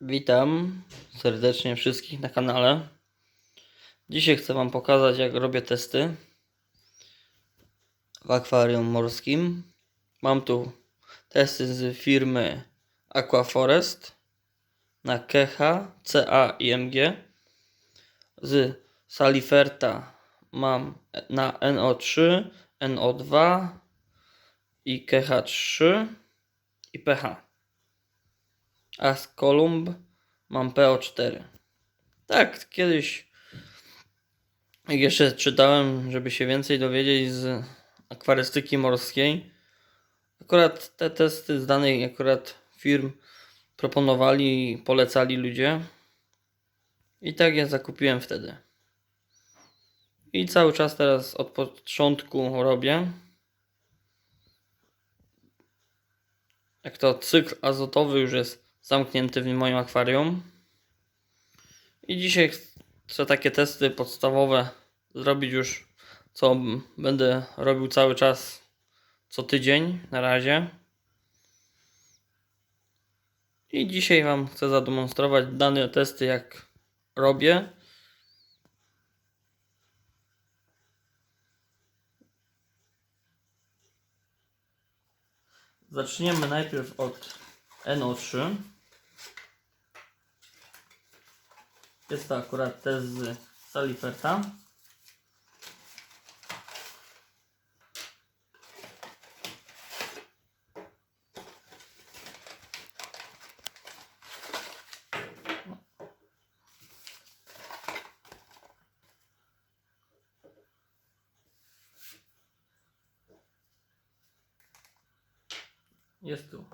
Witam serdecznie wszystkich na kanale. Dzisiaj chcę Wam pokazać, jak robię testy w akwarium morskim. Mam tu testy z firmy Aquaforest na KH, CA i MG. Z Saliferta mam na NO3, NO2 i KH3 i pH a z Kolumb mam PO4. Tak, kiedyś jak jeszcze czytałem, żeby się więcej dowiedzieć z akwarystyki morskiej. Akurat te testy z danych akurat firm proponowali i polecali ludzie. I tak je zakupiłem wtedy. I cały czas teraz od początku robię. Jak to cykl azotowy już jest zamknięty w moim akwarium. I dzisiaj chcę takie testy podstawowe zrobić już, co będę robił cały czas co tydzień na razie. I dzisiaj Wam chcę zademonstrować dane testy, jak robię. Zaczniemy najpierw od NO3. Jest to akurat test z Saliferta. Jest tu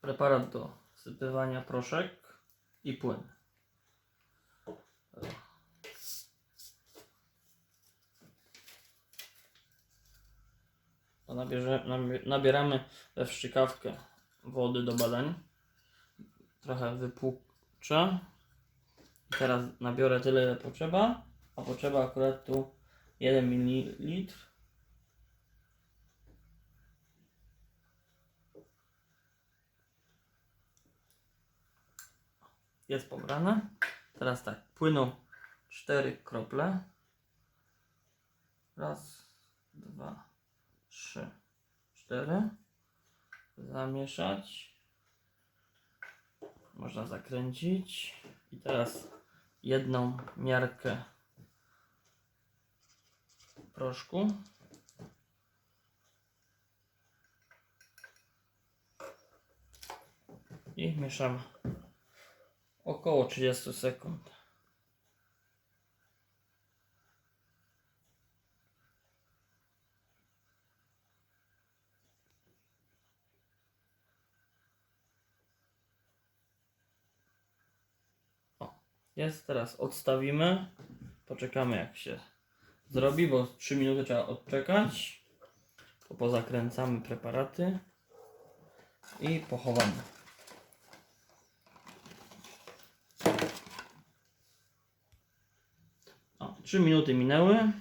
preparat do wsypywania proszek i płyn. To nabierze, nabie- nabieramy we wstrzykawkę wody do badań. Trochę wypłuczę. Teraz nabiorę tyle, ile potrzeba. A potrzeba akurat tu 1 ml. Jest pobrane. Teraz tak, płyną 4 krople. Raz, dwa, trzy, cztery. Zamieszać. Można zakręcić. I teraz jedną miarkę proszku. I mieszam około 30 sekund. O, jest, teraz odstawimy. Poczekamy jak się zrobi, bo 3 minuty trzeba odczekać. Pozakręcamy preparaty i pochowamy. O, 3 minuty minęły.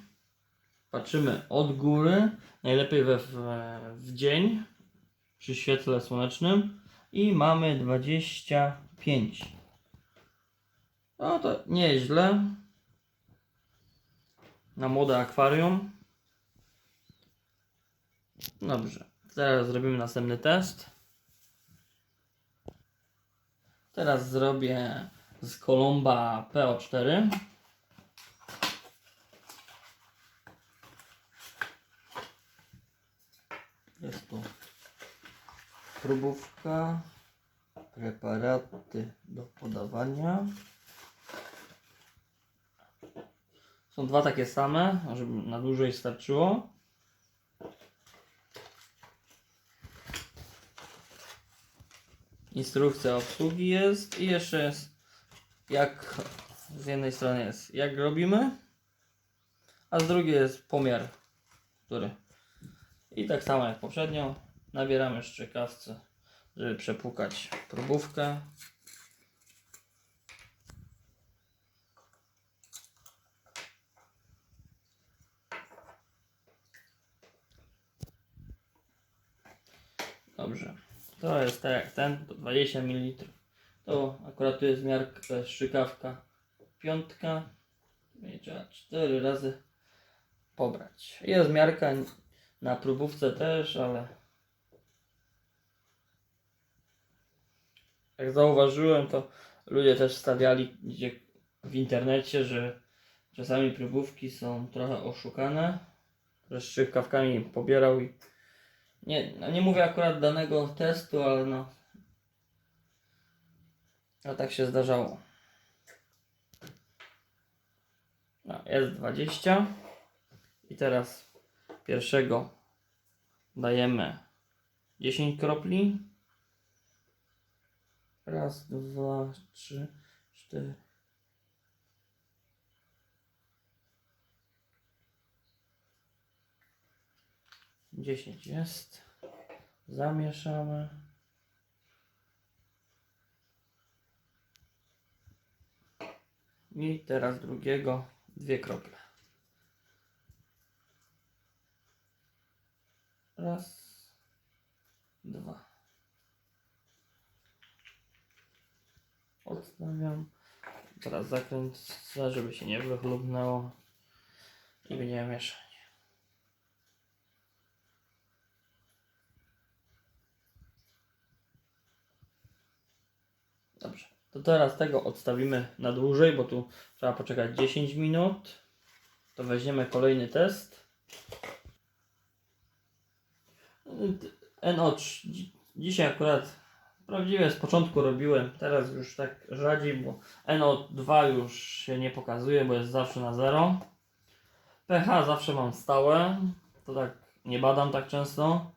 Patrzymy od góry. Najlepiej we, w, w dzień przy świetle słonecznym. I mamy 25. No to nieźle. Na młode akwarium. Dobrze. Teraz zrobimy następny test. Teraz zrobię z Kolumba PO4. Jest tu próbówka, preparaty do podawania. Dwa takie same, żeby na dłużej starczyło. Instrukcja obsługi jest i jeszcze jest jak z jednej strony jest jak robimy, a z drugiej jest pomiar, który i tak samo jak poprzednio, nabieramy szczekawce, żeby przepłukać próbówkę. Dobrze. To jest tak jak ten, to 20 ml To akurat tu jest miarka, jest strzykawka piątka. Będzie trzeba cztery razy pobrać. Jest miarka na próbówce też, ale jak zauważyłem, to ludzie też stawiali gdzie w internecie, że czasami próbówki są trochę oszukane, że z pobierał i nie, no nie mówię akurat danego testu, ale no a tak się zdarzało. No, jest 20 i teraz pierwszego dajemy 10 kropli. Raz, dwa, trzy, cztery. Dziesięć jest. Zamieszamy. I teraz drugiego dwie krople. Raz, dwa. Odstawiam. Teraz zakręcę, żeby się nie wychlubnęło. I będziemy mieszać. Dobrze. To teraz tego odstawimy na dłużej, bo tu trzeba poczekać 10 minut. To weźmiemy kolejny test. NO dzi- dzisiaj akurat prawdziwie z początku robiłem, teraz już tak rzadziej, bo NO2 już się nie pokazuje, bo jest zawsze na 0. pH zawsze mam stałe, to tak nie badam tak często.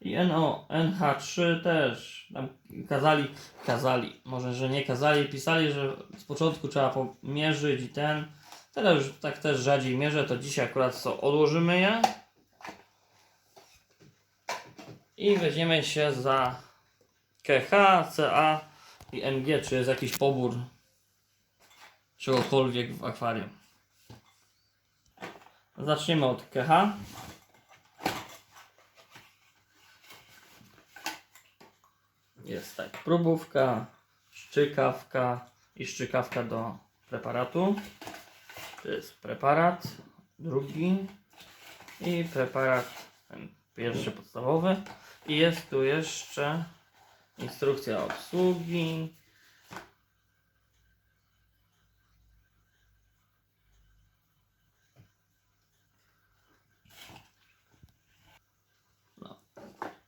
I NO, NH3 też. Tam kazali, kazali, może że nie kazali, pisali, że z początku trzeba pomierzyć i ten. Teraz już tak też rzadziej mierzę, to dzisiaj akurat co, odłożymy je. I weźmiemy się za KH, CA i MG, czy jest jakiś pobór czegokolwiek w akwarium. Zaczniemy od KH. Jest tak, próbówka, szczykawka i szczykawka do preparatu. To jest preparat, drugi i preparat ten pierwszy podstawowy. I jest tu jeszcze instrukcja obsługi. No.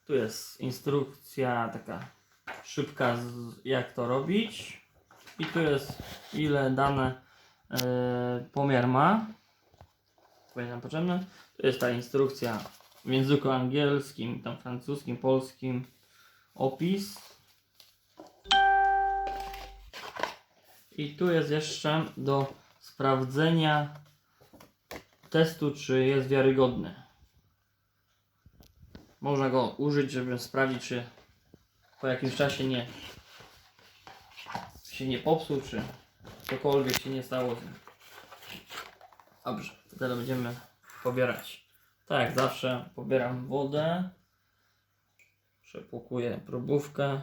Tu jest instrukcja taka szybka, jak to robić. I tu jest ile dane e, pomiar ma. Będzie nam potrzebne. Tu jest ta instrukcja w języku angielskim, tam francuskim, polskim. Opis. I tu jest jeszcze do sprawdzenia testu, czy jest wiarygodny. Można go użyć, żeby sprawdzić, czy po jakimś czasie nie się nie popsuł, czy cokolwiek się nie stało z nim. Dobrze, to teraz będziemy pobierać. Tak jak zawsze pobieram wodę. Przepłukuję próbówkę.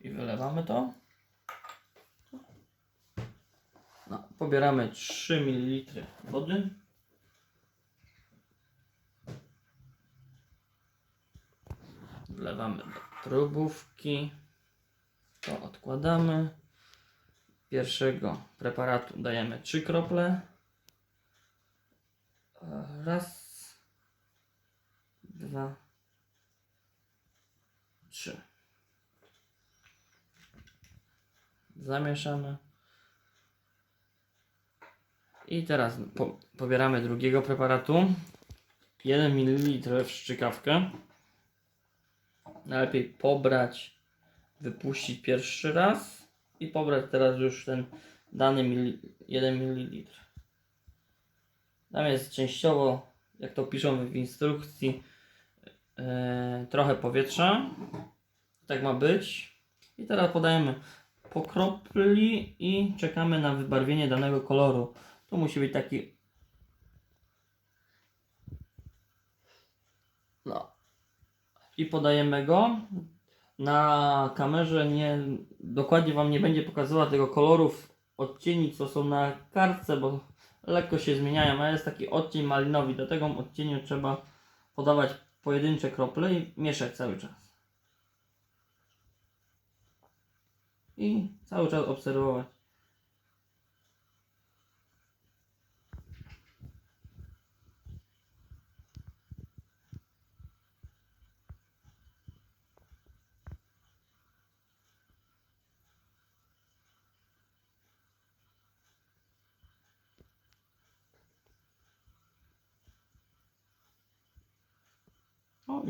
I wylewamy to. No, pobieramy 3 ml wody. Wlewamy do próbówki. To odkładamy. Pierwszego preparatu dajemy 3 krople. Raz, dwa, trzy. Zamieszamy. I teraz po, pobieramy drugiego preparatu. 1 ml w szczykawkę. Najlepiej pobrać, wypuścić pierwszy raz i pobrać teraz już ten dany mili, 1 ml. Tam jest częściowo, jak to piszą w instrukcji, e, trochę powietrza. Tak ma być. I teraz podajemy po kropli i czekamy na wybarwienie danego koloru. Tu musi być taki. No. I podajemy go. na kamerze nie dokładnie Wam nie będzie pokazywała tego kolorów odcieni, co są na kartce, bo lekko się zmieniają, a jest taki odcień malinowy. Do tego odcieniu trzeba podawać pojedyncze krople i mieszać cały czas. I cały czas obserwować.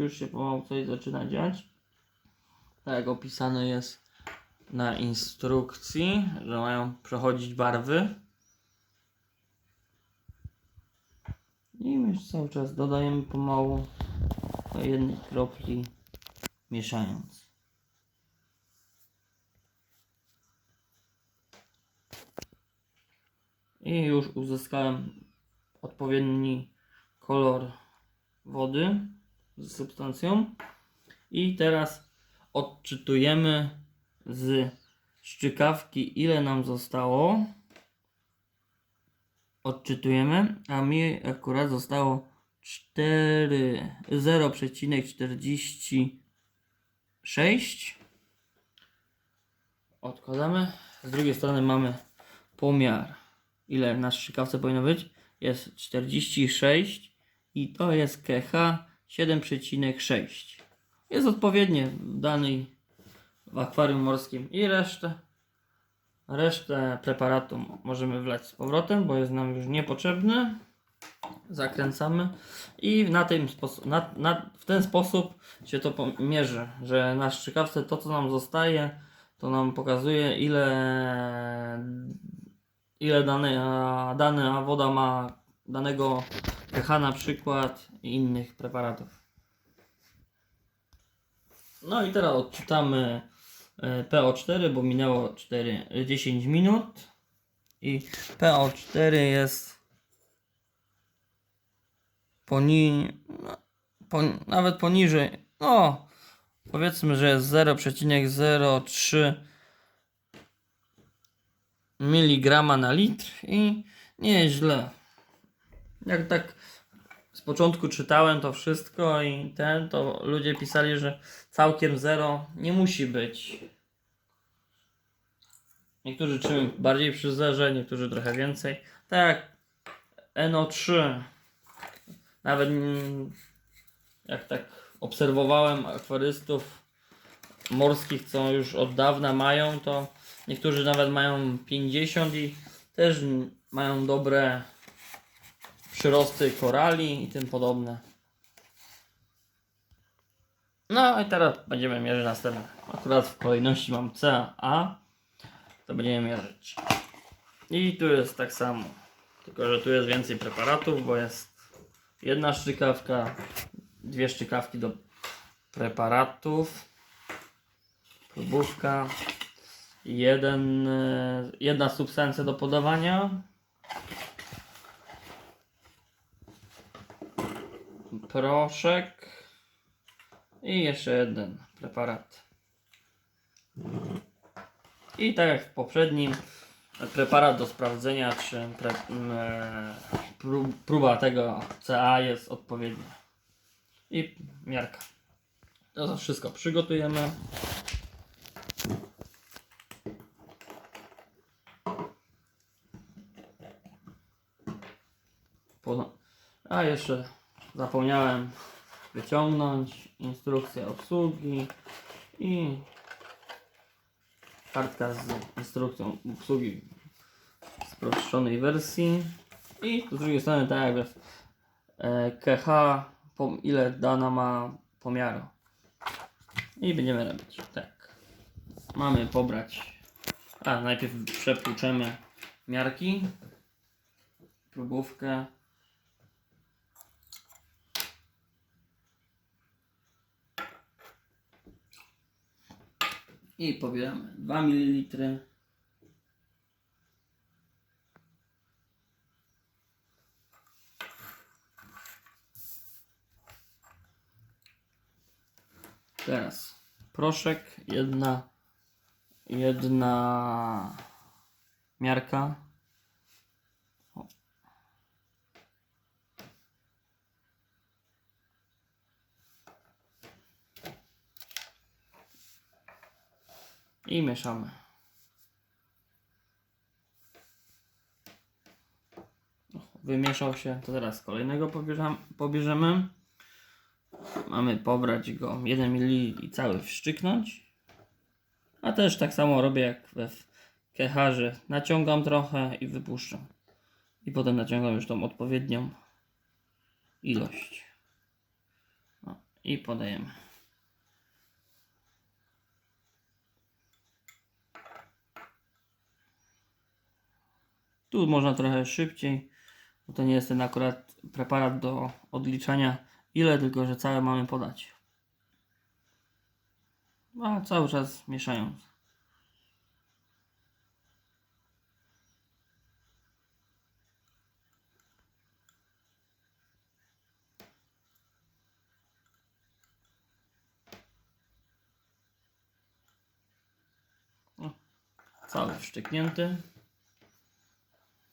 Już się pomału coś zaczyna dziać. Tak jak opisane jest na instrukcji, że mają przechodzić barwy. I już cały czas dodajemy pomału do jednej kropli, mieszając. I już uzyskałem odpowiedni kolor wody z substancją. I teraz odczytujemy z szczykawki, ile nam zostało. Odczytujemy, a mi akurat zostało 4 0,46. Odkładamy. Z drugiej strony mamy pomiar. Ile na strzykawce powinno być? Jest 46 i to jest KH 7,6. Jest odpowiednie w danej w akwarium morskim i resztę resztę preparatu możemy wlać z powrotem, bo jest nam już niepotrzebny. Zakręcamy i na tym na, na, w ten sposób się to mierzy, że na strzykawce to co nam zostaje, to nam pokazuje ile ile dane, dana woda ma danego pH na przykład i innych preparatów. No i teraz odczytamy e, PO4, bo minęło 4, 10 minut i PO4 jest poni, pon, nawet poniżej, no powiedzmy, że jest 0,03 mg na litr i nie jest źle. Jak tak z początku czytałem to wszystko i ten, to ludzie pisali, że całkiem zero nie musi być. Niektórzy czują bardziej przy zerze, niektórzy trochę więcej. Tak jak NO3. Nawet jak tak obserwowałem akwarystów morskich, co już od dawna mają, to niektórzy nawet mają 50 i też mają dobre przyrosty korali i tym podobne. No i teraz będziemy mierzyć następne. Akurat w kolejności mam C, A. To będziemy mierzyć. I tu jest tak samo. Tylko, że tu jest więcej preparatów, bo jest jedna szczykawka, dwie szczykawki do preparatów, próbówka, jeden, e, jedna substancja do podawania, proszek i jeszcze jeden preparat. I tak jak w poprzednim, preparat do sprawdzenia, czy pre, m, e, pró- próba tego CA jest odpowiednia. I miarka. To wszystko przygotujemy. A jeszcze zapomniałem wyciągnąć instrukcję obsługi i kartka z instrukcją obsługi w sproszonej wersji. I z drugiej strony tak jakby e, KH ile dana ma pomiaru. I będziemy robić tak. Mamy pobrać. A najpierw przepłuczemy miarki próbówkę I pobieramy 2 ml. Teraz proszek, jedna, jedna miarka. I mieszamy. Wymieszał się, to teraz kolejnego pobierzemy. Mamy pobrać go 1 ml i cały wszczyknąć. A też tak samo robię jak we keharze. Naciągam trochę i wypuszczam. I potem naciągam już tą odpowiednią ilość. O, I podajemy. Tu można trochę szybciej, bo to nie jest ten akurat preparat do odliczania ile, tylko że całe mamy podać. A cały czas mieszając. O, Cały wszczyknięty.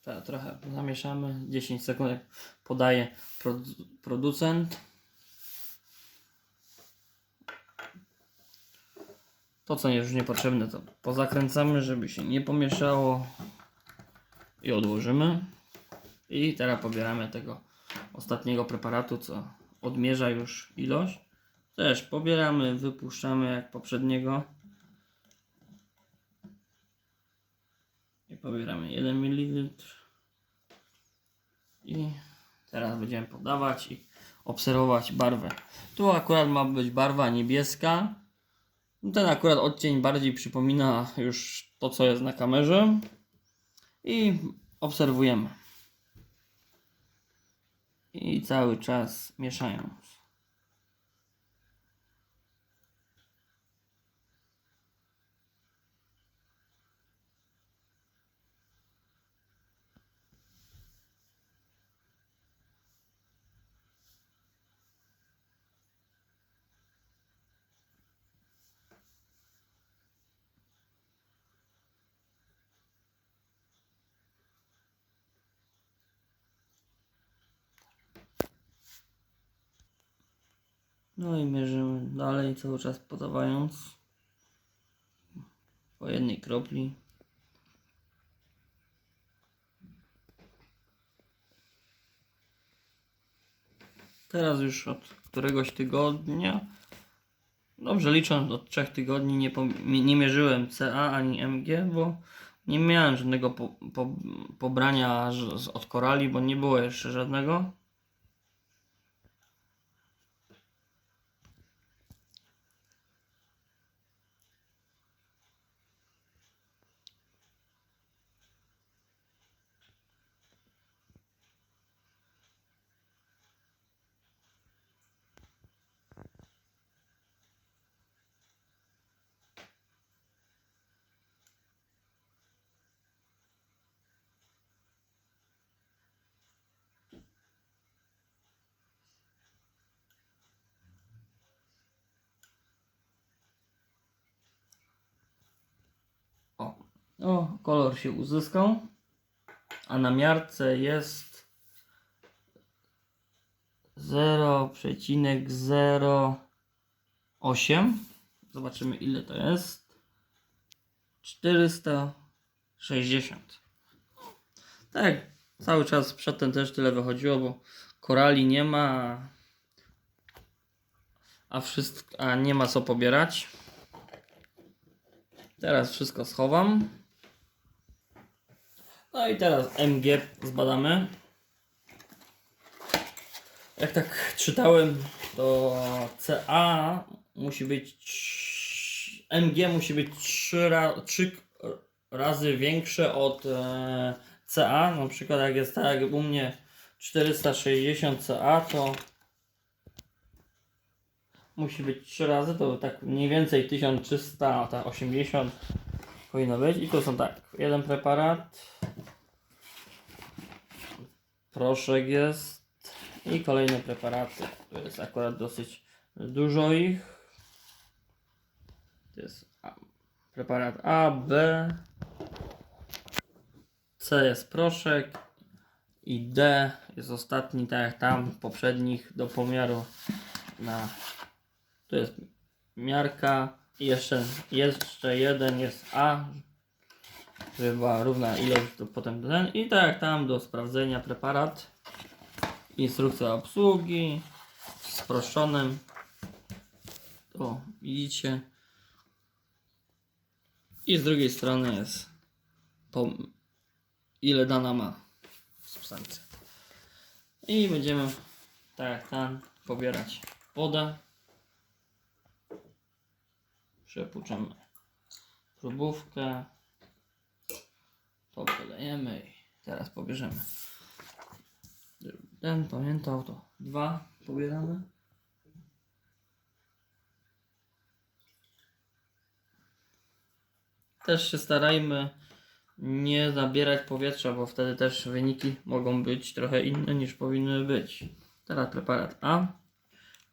Teraz trochę zamieszamy. 10 sekund podaje produ- producent. To co już niepotrzebne to pozakręcamy, żeby się nie pomieszało i odłożymy. I teraz pobieramy tego ostatniego preparatu, co odmierza już ilość. Też pobieramy, wypuszczamy jak poprzedniego. I pobieramy 1 ml. I teraz będziemy podawać i obserwować barwę. Tu akurat ma być barwa niebieska. Ten akurat odcień bardziej przypomina już to, co jest na kamerze. I obserwujemy. I cały czas mieszając. No i mierzymy dalej, cały czas podawając po jednej kropli. Teraz już od któregoś tygodnia, dobrze licząc od trzech tygodni, nie, nie mierzyłem CA ani MG, bo nie miałem żadnego po, po, pobrania od korali, bo nie było jeszcze żadnego. O, o, kolor się uzyskał, a na miarce jest 0,08. Zobaczymy ile to jest. 460. Tak, cały czas przedtem też tyle wychodziło, bo korali nie ma, a, wszystko, a nie ma co pobierać. Teraz wszystko schowam. No i teraz MG zbadamy. Jak tak czytałem, to CA musi być. MG musi być 3, ra, 3 razy większe od e, CA. Na przykład, jak jest tak jak u mnie 460 CA, to musi być 3 razy, to tak mniej więcej 1380 powinno być. I tu są tak, jeden preparat, proszek jest. I kolejne preparaty. Tu jest akurat dosyć dużo ich. To jest preparat A, B, C jest proszek. I D jest ostatni, tak jak tam poprzednich do pomiaru na tu jest miarka. I jeszcze, jeszcze jeden jest A, żeby była równa ilość, to potem ten. I tak tam do sprawdzenia preparat, instrukcja obsługi, sproszczonym, o widzicie. I z drugiej strony jest to ile dana ma substancja i będziemy tak jak tam pobierać wodę. Przepuczamy próbówkę to wylejemy i teraz pobierzemy ten pamiętał to dwa pobieramy też się starajmy nie zabierać powietrza, bo wtedy też wyniki mogą być trochę inne niż powinny być. Teraz preparat A.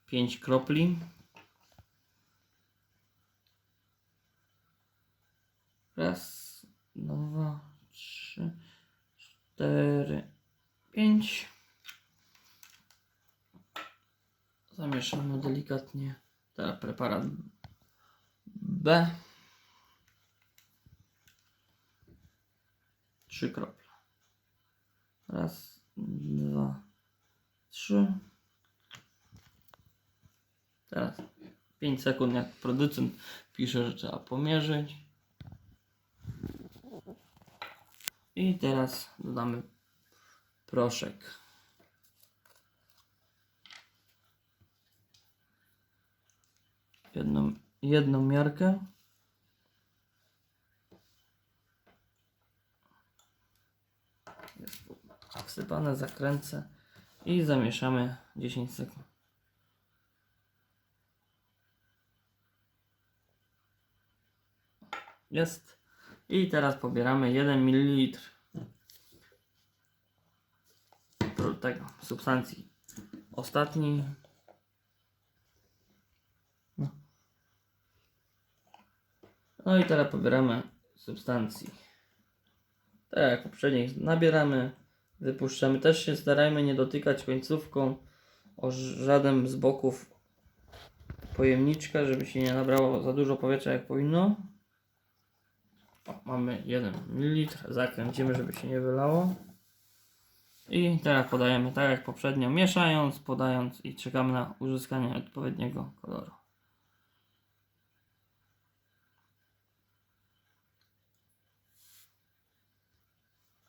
5 kropli. Raz, dwa, trzy, cztery, pięć. Zamieszamy delikatnie. Teraz preparat B. Trzy krople. Raz, dwa, trzy. Teraz 5 sekund, jak producent pisze, że trzeba pomierzyć. I teraz dodamy proszek. Jedną, jedną miarkę. Wsypane, zakręcę i zamieszamy 10 sekund. Jest. I teraz pobieramy 1 ml tego substancji ostatniej. No. no i teraz pobieramy substancji. Tak jak poprzednich nabieramy, wypuszczamy. Też się starajmy nie dotykać końcówką o żaden z boków pojemniczka, żeby się nie nabrało za dużo powietrza jak powinno. O, mamy 1 ml, zakręcimy, żeby się nie wylało. I teraz podajemy tak jak poprzednio, mieszając, podając i czekamy na uzyskanie odpowiedniego koloru.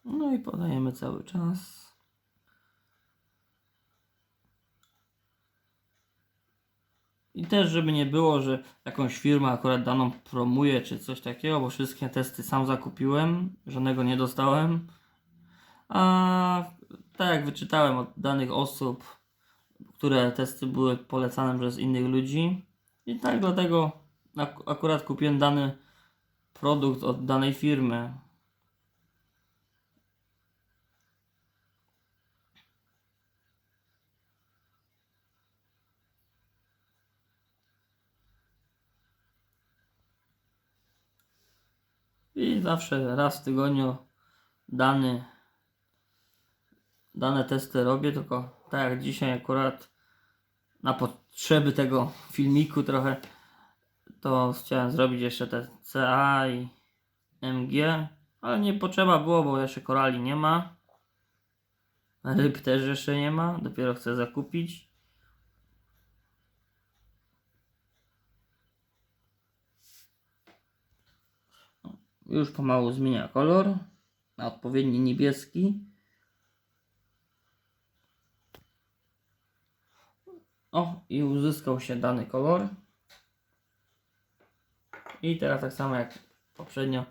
No i podajemy cały czas. I też, żeby nie było, że jakąś firma akurat daną promuje, czy coś takiego, bo wszystkie testy sam zakupiłem, żadnego nie dostałem. A tak jak wyczytałem od danych osób, które testy były polecane przez innych ludzi. I tak dlatego ak- akurat kupiłem dany produkt od danej firmy. I zawsze raz w tygodniu dany, dane testy robię, tylko tak jak dzisiaj akurat na potrzeby tego filmiku trochę to chciałem zrobić jeszcze te CA i MG, ale nie potrzeba było, bo jeszcze korali nie ma. Ryb też jeszcze nie ma, dopiero chcę zakupić. Już pomału zmienia kolor na odpowiedni niebieski. O, i uzyskał się dany kolor. I teraz tak samo jak poprzednio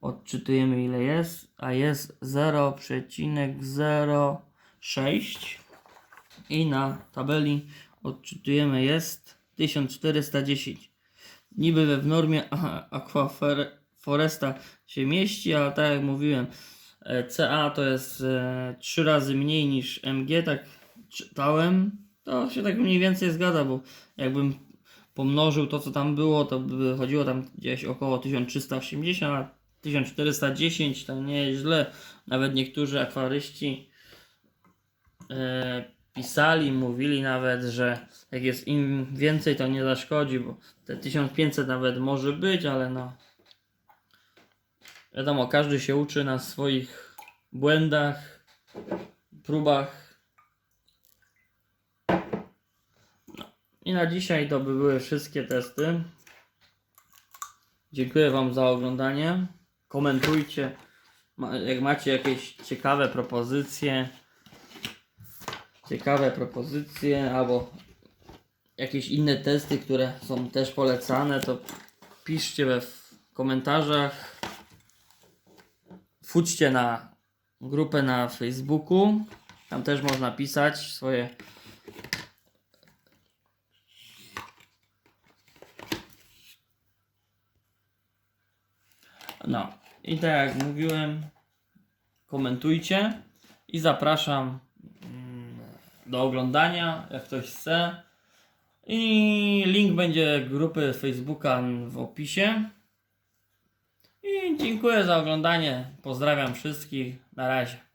odczytujemy ile jest, a jest 0,06 i na tabeli odczytujemy jest 1410. Niby we w normie Aquaforesta się mieści, ale tak jak mówiłem, e, CA to jest e, 3 razy mniej niż MG, tak czytałem. To się tak mniej więcej zgadza, bo jakbym pomnożył to, co tam było, to by wychodziło tam gdzieś około 1380, a 1410 to nie jest źle. Nawet niektórzy akwaryści e, pisali, mówili nawet, że jak jest im więcej, to nie zaszkodzi, bo te 1500 nawet może być, ale no. Wiadomo, każdy się uczy na swoich błędach, próbach. No. I na dzisiaj to by były wszystkie testy. Dziękuję Wam za oglądanie. Komentujcie, jak macie jakieś ciekawe propozycje. Ciekawe propozycje albo jakieś inne testy, które są też polecane, to piszcie we w komentarzach. Wchodźcie na grupę na Facebooku. Tam też można pisać swoje No i tak jak mówiłem, komentujcie i zapraszam mm, do oglądania, jak ktoś chce. I link będzie grupy Facebooka w opisie. Dziękuję za oglądanie. Pozdrawiam wszystkich. Na razie.